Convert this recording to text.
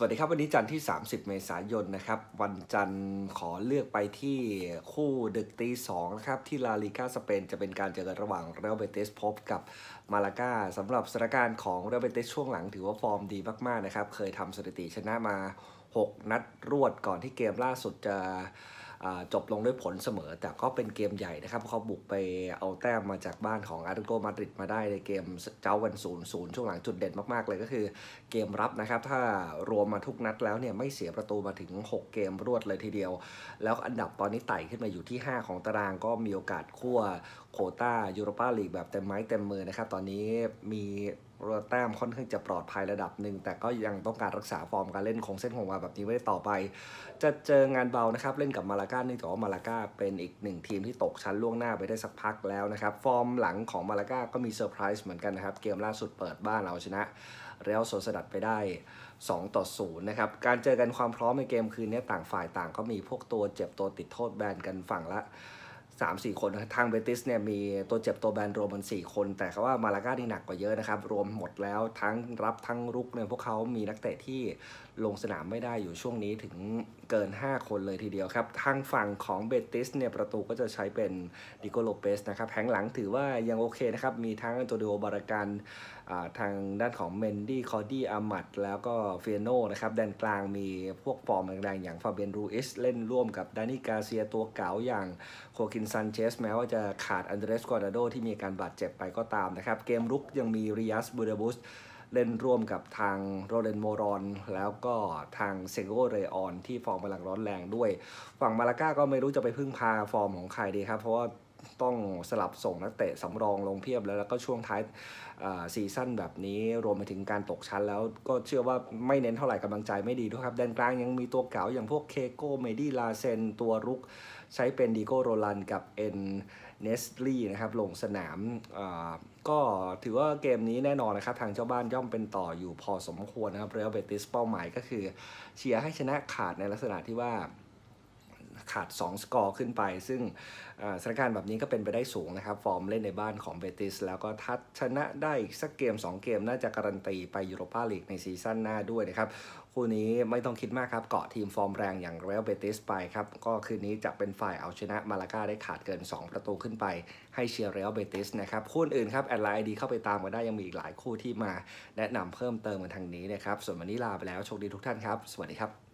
สวัสดีครับวันนี้จันทร์ที่ 30 เมษายนนะครับวันจันทร์ขอเลือกไปที่คู่ดึกตีสองนะครับที่ลาลิกาสเปนจะเป็นการเจอกันระหว่างเรอัลเบติสพบกับมาลากาสำหรับสถานการณ์ของเรอัลเบติสช่วงหลังถือว่าฟอร์มดีมากๆนะครับเคยทำสถิติชนะมา 6 นัดรวดก่อนที่เกมล่าสุดจะ จบลงด้วยผลเสมอ แต่ก็เป็นเกมใหญ่นะครับเขาบุกไปเอาแต้มมาจากบ้านของอาร์ตโกมาดริดมาได้ในเกมเจ้ากันศูนย์ศูนย์ช่วงหลังจุดเด่นมากๆ เลยก็คือเกมรับนะครับ ถ้ารวมมาทุกนัดแล้วเนี่ยไม่เสียประตูมาถึง 6 เกมรวดเลยทีเดียว แล้วอันดับตอนนี้ไต่ขึ้นมาอยู่ที่ 5 ของตารางก็มีโอกาสคั่วโคต้ายูโรปาลีกแบบเต็มไม้เต็มมือนะครับ ตอนนี้มี แต้มค่อนข้างจะปลอดภัยระดับหนึ่ง แต่ก็ยังต้องการรักษาฟอร์มการเล่นคงเส้นคงวาแบบนี้ไว้ต่อไป จะเจองานเบานะครับ เล่นกับมาลาก้าเนื่องจากว่ามาลาก้าเป็นอีกหนึ่งทีมที่ตกชั้นล่วงหน้าไปได้สักพักแล้วนะครับ ฟอร์มหลังของมาลาก้าก็มีเซอร์ไพรส์เหมือนกันนะครับ เกมล่าสุดเปิดบ้านเอาชนะเรอัลโซสดัดไปได้ 2 ต่อ 0 นะครับ การเจอกันความพร้อมในเกมคืนนี้ต่างฝ่ายต่างก็มีพวกตัวเจ็บตัวติดโทษแบนกันฝั่งละ สามสี่คนทางเบติสเนี่ยมีตัวเจ็บตัวแบนรวมมันสี่คน แต่เขาว่ามาลาก้านี่หนักกว่าเยอะนะครับ รวมหมดแล้วทั้งรับทั้งรุกเนี่ยพวกเขามีนักเตะที่ลงสนามไม่ได้อยู่ช่วงนี้ถึง เกิน 5 คนเลยทีเดียวครับ ทางฝั่งของเบติสเนี่ยประตูก็จะใช้เป็นดิโกโลเปสนะครับแผงหลังถือว่ายังโอเคนะครับ มีทั้งตัวเดโอบาราการทางด้านของเมนดี้คอร์ดี้อามัดแล้วก็เฟียโนนะครับแดนกลางมีพวกฟอร์มแรงๆอย่างฟาเบียนรูอิสเล่นร่วมกับดานิกาเซียตัวเก๋าอย่างโคคินซันเชสแม้ว่าจะขาดอันเดรสกอร์ดาโดที่มีการบาดเจ็บไปก็ตามนะครับ เกมรุกยังมีริยัสบูเดบุส เล่นร่วมกับทางโรเลนโมรอน แล้วก็ทางเซโกเรออนที่ฟอร์มกำลังร้อนแรงด้วย ฝั่งมาลาก้าก็ไม่รู้จะไปพึ่งพาฟอร์มของใครดีครับ เพราะว่า ต้องสลับส่งนักเตะสำรองลงเพียบแล้วแล้วก็ช่วงท้ายซีซั่นแบบนี้รวมไปถึงการตกชั้นแล้วก็เชื่อว่าไม่เน้นเท่าไหร่กำลังใจไม่ดีด้วยครับแดนกลางยังมีตัวเก๋าอย่างพวกเคโกเมดี้ลาเซนตัวรุกใช้เป็นดีโกโรลันกับเอ็นเนสลี่นะครับลงสนามก็ถือว่าเกมนี้แน่นอนนะครับ ทางเจ้าบ้านย่อมเป็นต่ออยู่พอสมควรนะครับเรอัลเบติสเป้าหมายก็คือเชียร์ให้ชนะขาดในลักษณะที่ว่า ขาด 2 สกอร์ขึ้นไป ซึ่งสถานการณ์แบบนี้ก็เป็นไปได้สูงนะครับ ฟอร์มเล่นในบ้านของเบติส แล้วก็ทัดชนะได้อีกสักเกม 2 เกม น่าจะการันตีไปยูโรปาลีกในซีซั่นหน้าด้วยนะครับคู่นี้ไม่ต้องคิดมากครับ เกาะทีมฟอร์มแรงอย่างเรอัลเบติสไปครับ ก็คืนนี้จะเป็นฝ่ายเอาชนะมาลาก้าได้ขาดเกิน 2 ประตูขึ้นไป ให้เชียร์เรอัลเบติสนะครับคู่อื่นครับแอดไลน์ดีเข้าไปตามกันได้ยังมีอีกหลายคู่ที่มาแนะนำเพิ่มเติมกันทางนี้นะครับส่วนวันนี้ลาไปแล้วโชคดีทุกท่านครับ สวัสดีครับ